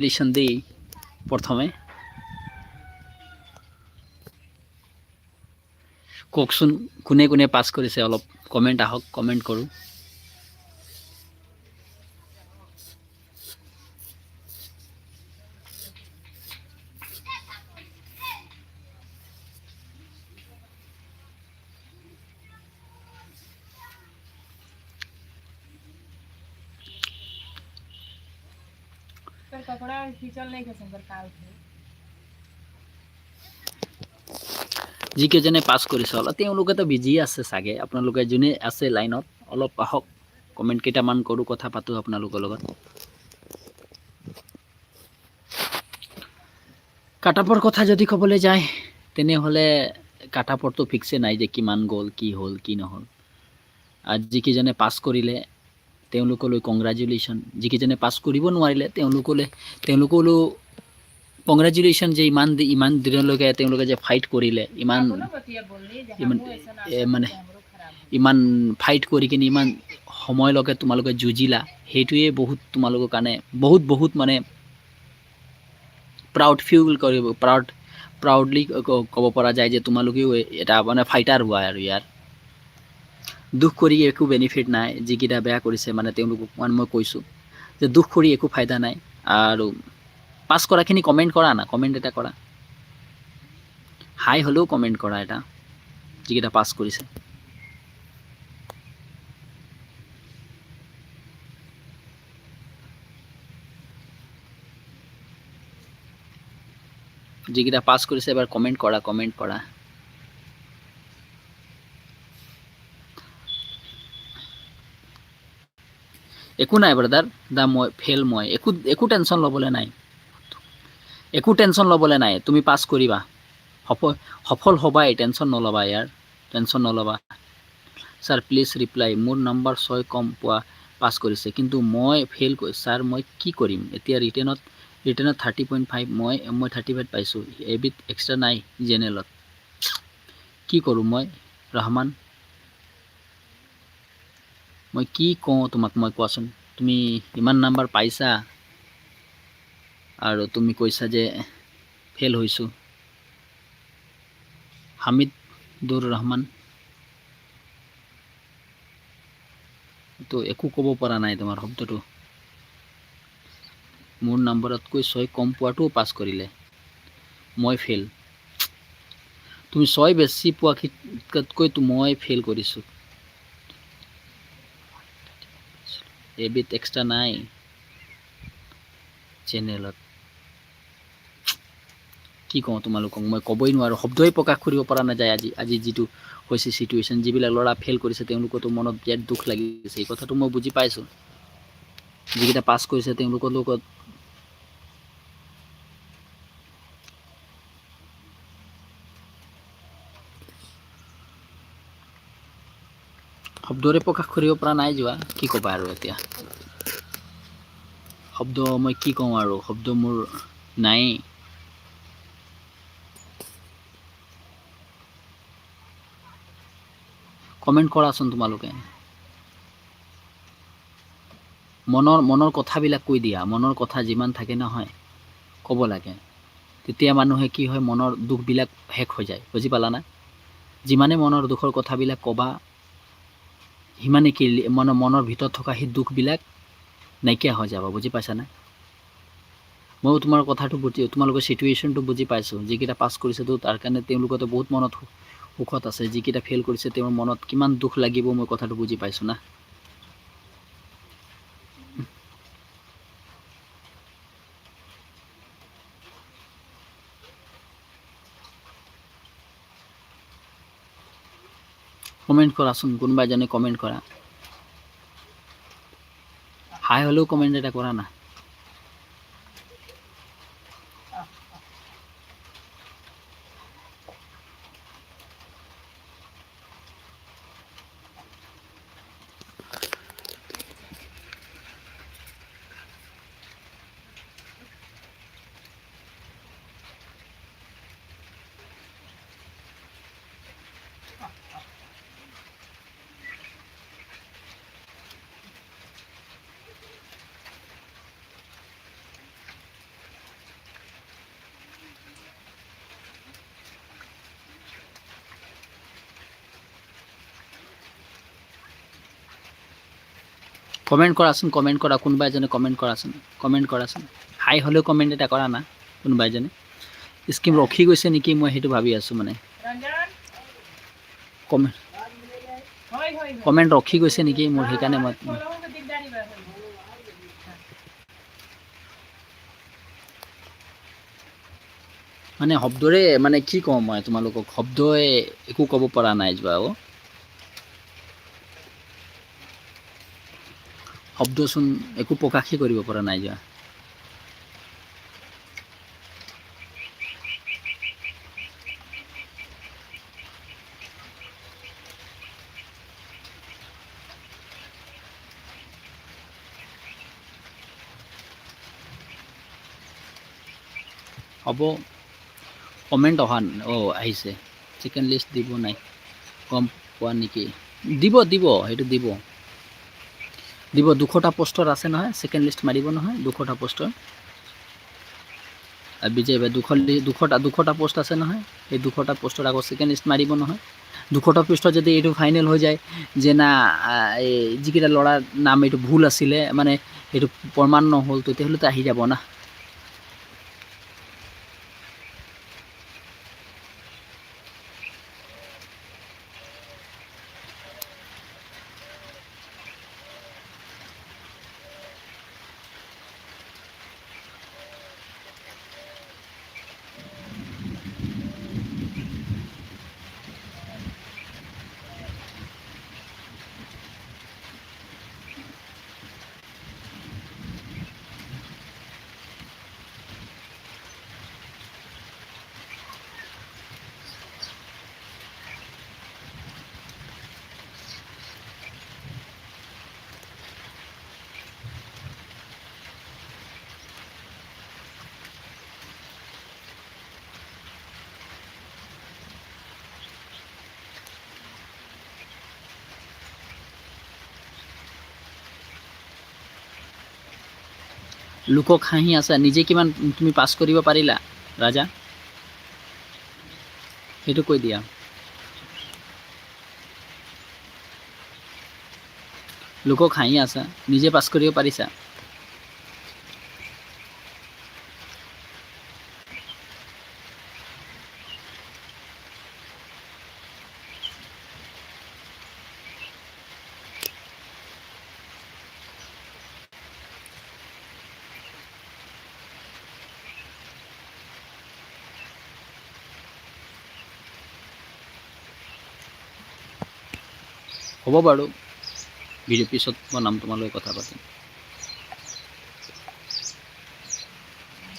Congratulation দিই প্ৰথমে কওকচোন কোনে কোনে পাছ কৰিছে অলপ কমেণ্ট আহক কমেণ্ট কৰোঁ पर कपड़ा खींचल नहीं के संगर काल थे যিকেইজনে পাছ কৰিছে অলপ তেওঁলোকেতো বিজি আছে চাগে আপোনালোকে যোনে আছে লাইনত অলপ আহক কমেণ্ট কেইটামান কৰোঁ কথা পাতোঁ আপোনালোকৰ লগত কাটাপৰ কথা যদি ক'বলৈ যায় তেনেহ'লে কাটাপৰটো ফিক্সে নাই যে কিমান গ'ল কি হ'ল কি নহ'ল আৰু যিকেইজনে পাছ কৰিলে তেওঁলোকলৈ কংগ্ৰেজুলেশ্যন যিকেইজনে পাছ কৰিব নোৱাৰিলে, তেওঁলোকলৈ তেওঁলোকলৈ কংগ্ৰেজুলেশ্যন যে ইমান ইমান দিনলৈকে তেওঁলোকে যে ফাইট কৰিলে, ইমান ইমান মানে ইমান ফাইট কৰি কিনে ইমান সময়লৈকে তোমালোকে যুঁজিলা, সেইটোৱে বহুত তোমালোকৰ কাৰণে বহুত বহুত মানে প্ৰাউড ফিল কৰিব প্ৰাউড প্ৰাউডলি ক'ব পৰা যায় যে তোমালোকেও এটা মানে ফাইটাৰ হোৱা আৰু ইয়াৰ। দুখ কৰি একো বেনিফিট নাই যিকেইটা বেয়া কৰিছে মানে তেওঁলোকক মানে মই কৈছোঁ, যে দুখ কৰি একো ফাইদা নাই। আৰু পাছ কৰাখিনি কমেণ্ট কৰা না কমেণ্ট এটা কৰা। হাই হ'লেও কমেণ্ট কৰা এটা যিকেইটা পাছ কৰিছে। যিকেইটা পাছ কৰিছে, এবাৰ কমেণ্ট কৰা কমেণ্ট কৰা। একো নাই ব্ৰাদাৰ দা মই ফেল মই একো একো টেনশ্যন ল'বলৈ নাই। একো টেনশ্যন ল'বলৈ নাই তুমি পাছ কৰিবা। সফল সফল হ'বাই টেনশ্যন নল'বা ইয়াৰ টেনশ্যন নল'বা। ছাৰ প্লিজ ৰিপ্লাই মোৰ নম্বৰ ছয় কম পোৱা পাছ কৰিছে কিন্তু মই ফেইল কৰি ছাৰ মই কি কৰিম? এতিয়া ৰিটেনত ৰিটেনত থাৰ্টি পইণ্ট ফাইভ মই মই থাৰ্টি ফাইভ পাইছোঁ এবিধ এক্সট্ৰা নাই জেনেৰেলত কি কৰোঁ মই ৰহমান? মই কি কওঁ তোমাক মই কোৱাচোন? তুমি ইমান নাম্বাৰ পাইছা আৰু তুমি কৈছা যে ফেইল হৈছোঁ। হামিদুৰ ৰহমান। তো একো ক'ব পৰা নাই তোমাৰ শব্দটো। মোৰ নম্বৰতকৈ ছয় কম পোৱাটোও পাছ কৰিলে। মই ফেইল। তুমি ছয় বেছি পোৱাতকৈ মই ফেইল কৰিছোঁ। এবিধ এক্সট্রা নাই। চেনেলত কি কওঁ তোমালোকক? মই ক'বই নোৱাৰোঁ। শব্দই প্ৰকাশ কৰিব পৰা নাযায় আজি আজি যিটো হৈছে চিটুৱেশ্যন যিবিলাক ল'ৰা ফেইল কৰিছে, তেওঁলোকতো মনত বিৰাট দুখ লাগিছে। এই কথাটো মই বুজি পাইছোঁ। যিকেইটা পাছ কৰিছে, তেওঁলোকৰ লগত শব্দৰে প্ৰকাশ কৰিব পৰা নাই যোৱা, কি ক'বা আৰু এতিয়া? শব্দ মই কি কওঁ আৰু? শব্দ মোৰ নায়েই কমেণ্ট কৰাচোন তোমালোকে। মনৰ মনৰ কথাবিলাক কৈ দিয়া। মনৰ কথা যিমান থাকে নহয়, ক'ব লাগে। তেতিয়া মানুহে কি হয়, মনৰ দুখবিলাক শেষ হৈ যায়। বুজি পালানা? যিমানে মনৰ দুখৰ কথাবিলাক ক'বা সিমানে কি মানে মনৰ ভিতৰত থকা সেই দুখবিলাক নাইকিয়া হৈ যাব, বুজি পাইছানে ময়ো তোমাৰ কথাটো বুজি তোমালোকৰ ছিটুৱেশ্যনটো বুজি পাইছোঁ। যিকেইটা পাছ কৰিছেতো তাৰ কাৰণে তেওঁলোকতো বহুত মনত সুখত আছে। যিকেইটা ফেইল কৰিছে, তেওঁৰ মনত কিমান দুখ লাগিব মই কথাটো বুজি পাইছোঁ না? কমেণ্ট কৰাচোন কোনোবা এজনে কমেণ্ট কৰা হাই হ'লেও কমেণ্ট এটা কৰা না। কমেণ্ট কৰাচোন কমেণ্ট কৰা কোনোবা এজনে কমেণ্ট কৰাচোন কমেণ্ট কৰাচোন হাই হ'লেও কমেণ্ট এটা কৰা না কোনোবা এজনে স্কিম ৰখি গৈছে নেকি, মই সেইটো ভাবি আছোঁ মানে। কমেণ্ট কমেণ্ট ৰখি গৈছে নেকি, মোৰ সেইকাৰণে মই মানে শব্দৰে মানে কি কওঁ মই তোমালোকক? শব্দই একো ক'ব পৰা নাই যোৱা, অ' শব্দচোন একো প্ৰকাশেই কৰিব পৰা নাই যোৱা। হ'ব, কমেণ্ট অহা অঁ, আহিছে। চিকেন লিষ্ট দিব নাই। গম পোৱা নেকি? দিব দিব, সেইটো দিব। দিব দুশটা পোষ্টৰ আছে নহয় ছেকেণ্ড লিষ্ট মাৰিব নহয় দুশটা পোষ্টৰ। বিজয় ভাই দুশ দুশটা দুশটা পোষ্ট আছে নহয়, এই দুশটা পোষ্টৰ আকৌ ছেকেণ্ড লিষ্ট মাৰিব নহয়। দুশটা পোষ্টত যদি এইটো ফাইনেল হৈ যায়, যে না এই যিকেইটা নাম এইটো ভুল আছিলে মানে এইটো প্ৰমাণ নহ'ল, তেতিয়াহ'লেতো আহি যাব না। লোকক হাঁহি আছা, নিজে কিমান তুমি পাছ কৰিব পাৰিলা, ৰাজা? সেইটো কৈ দিয়া। লোকক হাঁহি আছা, নিজে পাছ কৰিব পাৰিছা। হ'ব বাৰু। ভিডিঅ' পিছত মই নাম তোমালৈ কথা পাতিম।